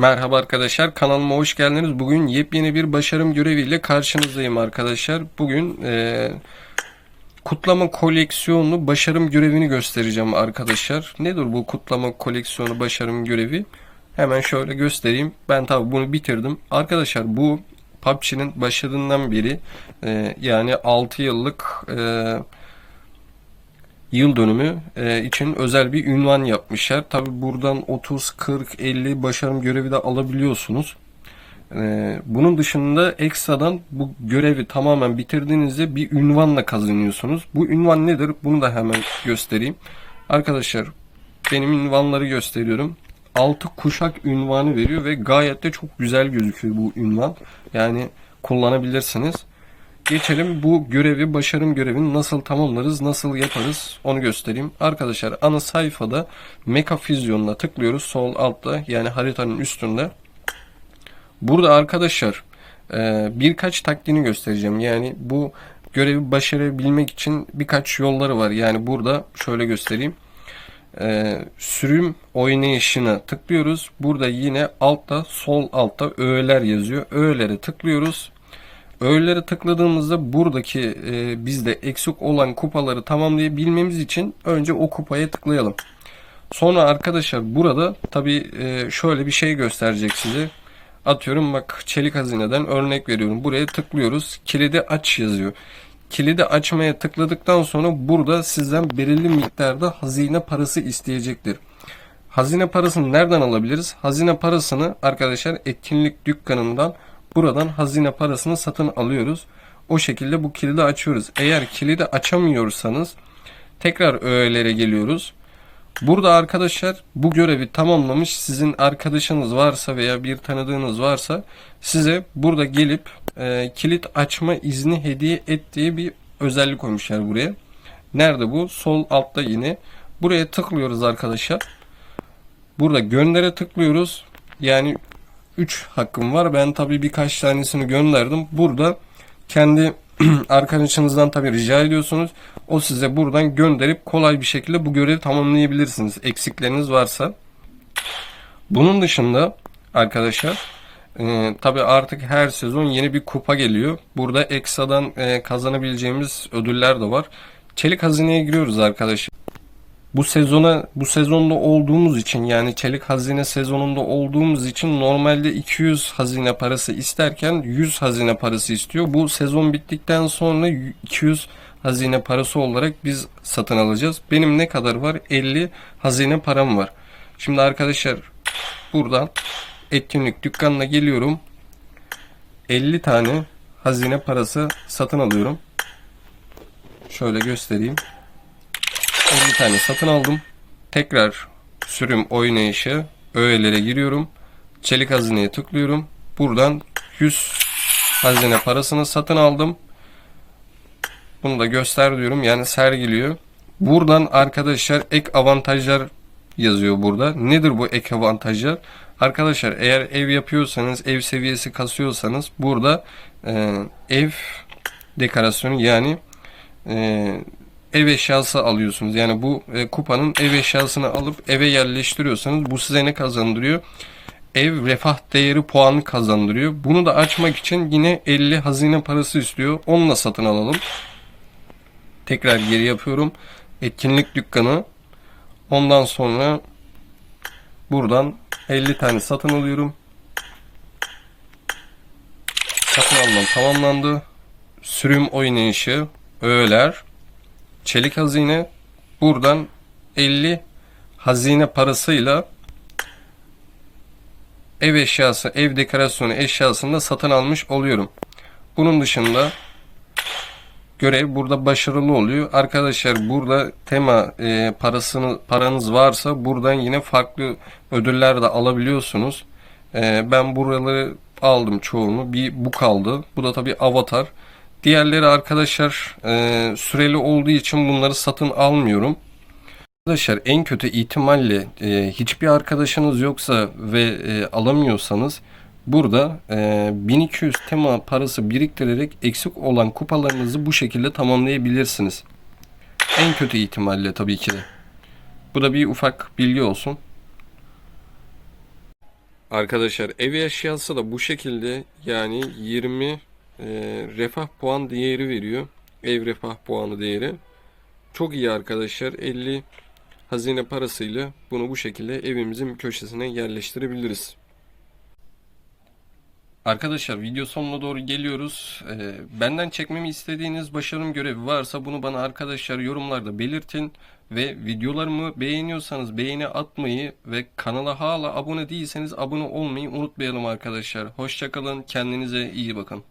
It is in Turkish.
Merhaba arkadaşlar kanalıma hoş geldiniz. Bugün yepyeni bir başarım göreviyle karşınızdayım arkadaşlar. Bugün e, kutlama koleksiyonu başarım görevini göstereceğim arkadaşlar. Nedir bu kutlama koleksiyonu başarım görevi? Hemen şöyle göstereyim. Ben tabi bunu bitirdim. Arkadaşlar bu PUBG'nin başladığından beri e, yani 6 yıllık e, yıl dönümü e, için özel bir ünvan yapmışlar. Tabi buradan 30, 40, 50 başarım görevi de alabiliyorsunuz. E, bunun dışında ekstradan bu görevi tamamen bitirdiğinizde bir ünvanla kazanıyorsunuz. Bu ünvan nedir? Bunu da hemen göstereyim. Arkadaşlar benim ünvanları gösteriyorum. 6 kuşak ünvanı veriyor ve gayet de çok güzel gözüküyor bu ünvan. Yani kullanabilirsiniz. Geçelim bu görevi, başarım görevini nasıl tamamlarız, nasıl yaparız onu göstereyim. Arkadaşlar ana sayfada Fusion'la tıklıyoruz sol altta yani haritanın üstünde. Burada arkadaşlar e, birkaç taktiğini göstereceğim. Yani bu görevi başarabilmek için birkaç yolları var. Yani burada şöyle göstereyim. E, sürüm oynayışına tıklıyoruz. Burada yine altta sol altta öğeler yazıyor. Öğelere tıklıyoruz. Öğelere tıkladığımızda buradaki e, bizde eksik olan kupaları tamamlayabilmemiz için önce o kupaya tıklayalım. Sonra arkadaşlar burada tabi e, şöyle bir şey gösterecek size. Atıyorum bak çelik hazineden örnek veriyorum. Buraya tıklıyoruz. Kilidi aç yazıyor. Kilidi açmaya tıkladıktan sonra burada sizden belirli miktarda hazine parası isteyecektir. Hazine parasını nereden alabiliriz? Hazine parasını arkadaşlar etkinlik dükkanından buradan hazine parasını satın alıyoruz. O şekilde bu kilidi açıyoruz. Eğer kilidi açamıyorsanız tekrar öğelere geliyoruz. Burada arkadaşlar bu görevi tamamlamış sizin arkadaşınız varsa veya bir tanıdığınız varsa size burada gelip e, kilit açma izni hediye et diye bir özellik koymuşlar buraya. Nerede bu? Sol altta yine. Buraya tıklıyoruz arkadaşlar. Burada göndere tıklıyoruz. Yani 3 hakkım var. Ben tabii birkaç tanesini gönderdim. Burada kendi arkadaşınızdan tabii rica ediyorsunuz. O size buradan gönderip kolay bir şekilde bu görevi tamamlayabilirsiniz. Eksikleriniz varsa. Bunun dışında arkadaşlar e, tabii artık her sezon yeni bir kupa geliyor. Burada ekstradan e, kazanabileceğimiz ödüller de var. Çelik hazineye giriyoruz arkadaşlar. Bu sezona bu sezonda olduğumuz için yani çelik hazine sezonunda olduğumuz için normalde 200 hazine parası isterken 100 hazine parası istiyor. Bu sezon bittikten sonra 200 hazine parası olarak biz satın alacağız. Benim ne kadar var? 50 hazine param var. Şimdi arkadaşlar buradan etkinlik dükkanına geliyorum. 50 tane hazine parası satın alıyorum. Şöyle göstereyim. 50 tane satın aldım. Tekrar sürüm oynayışı öğelere giriyorum. Çelik hazineye tıklıyorum. Buradan 100 hazine parasını satın aldım. Bunu da göster diyorum. Yani sergiliyor. Buradan arkadaşlar ek avantajlar yazıyor burada. Nedir bu ek avantajlar? Arkadaşlar eğer ev yapıyorsanız, ev seviyesi kasıyorsanız burada e, ev dekorasyonu yani e, ev eşyası alıyorsunuz. Yani bu e, kupanın ev eşyasını alıp eve yerleştiriyorsanız bu size ne kazandırıyor? Ev refah değeri puanı kazandırıyor. Bunu da açmak için yine 50 hazine parası istiyor. Onunla satın alalım. Tekrar geri yapıyorum. Etkinlik dükkanı. Ondan sonra buradan 50 tane satın alıyorum. Satın almam tamamlandı. Sürüm oynayışı, öğeler, çelik hazine buradan 50 hazine parasıyla ev eşyası, ev dekorasyonu eşyasını da satın almış oluyorum. Bunun dışında görev burada başarılı oluyor. Arkadaşlar burada tema e, parasını paranız varsa buradan yine farklı ödüller de alabiliyorsunuz. E, ben buraları aldım çoğunu. Bir bu kaldı. Bu da tabii avatar. Diğerleri arkadaşlar e, süreli olduğu için bunları satın almıyorum. Arkadaşlar en kötü ihtimalle e, hiçbir arkadaşınız yoksa ve e, alamıyorsanız burada e, 1200 tema parası biriktirerek eksik olan kupalarınızı bu şekilde tamamlayabilirsiniz. En kötü ihtimalle tabii ki de. Bu da bir ufak bilgi olsun. Arkadaşlar ev eşyası da bu şekilde yani 20 e, refah puan değeri veriyor. Ev refah puanı değeri. Çok iyi arkadaşlar. 50 hazine parasıyla bunu bu şekilde evimizin köşesine yerleştirebiliriz. Arkadaşlar video sonuna doğru geliyoruz. Ee, benden çekmemi istediğiniz başarım görevi varsa bunu bana arkadaşlar yorumlarda belirtin. Ve videolarımı beğeniyorsanız beğeni atmayı ve kanala hala abone değilseniz abone olmayı unutmayalım arkadaşlar. Hoşçakalın kendinize iyi bakın.